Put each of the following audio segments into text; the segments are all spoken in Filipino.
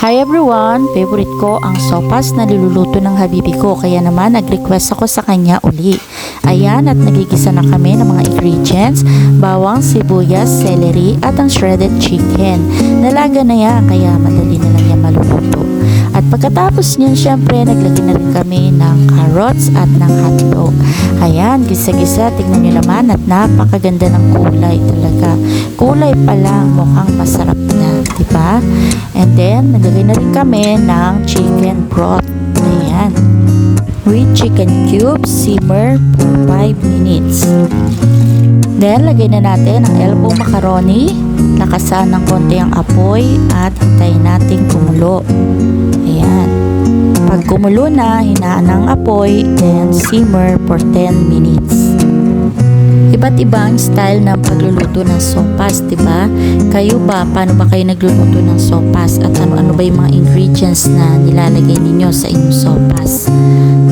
Hi everyone! Favorite ko ang sopas na niluluto ng habibi ko kaya naman nag-request ako sa kanya uli. Ayan at nagigisa na kami ng mga ingredients, bawang, sibuyas, celery at ang shredded chicken. Nalaga na yan kaya madali na lang yan maluluto. At pagkatapos niyan syempre naglagay na rin kami ng carrots at ng hotdog. Ayan, gisa-gisa, tignan nyo naman at napakaganda ng kulay talaga. Kulay pa lang mukhang masarap na, di ba? And then, naglagay na rin kami ng chicken broth. Ayan. With chicken cubes, simmer for 5 minutes. Then, lagay na natin ang elbow macaroni. Lakasan ng konti ang apoy at hintayin natin kumulo. Ayan. Pag kumulo na, hinaan ang apoy, then simmer for 10 minutes. Iba't ibang style ng pagluluto ng sopas, di ba? Kayo ba, paano ba kayo nagluluto ng sopas? At ano-ano ba yung mga ingredients na nilalagay ninyo sa inyong sopas?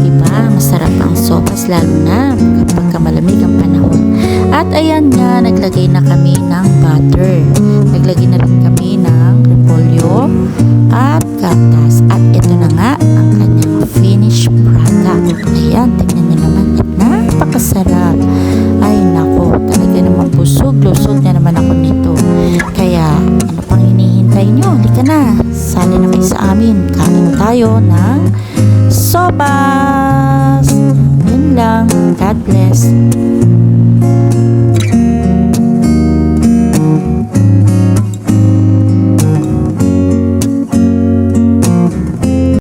Di ba? Masarap ang sopas, lalo na At ayan nga, naglagay na kami ng butter. Naglagay na rin kami ng repolyo at gatas. At ito na nga ang kanyang finished product. Ayan, tignan niyo naman. At napakasarap. Ay nako, talaga naman busog. Lusog na naman ako nito. Kaya, ano pang hinihintay nyo? Halika na. Sali na kayo sa amin. Kain tayo ng sopas. Yun lang. God bless.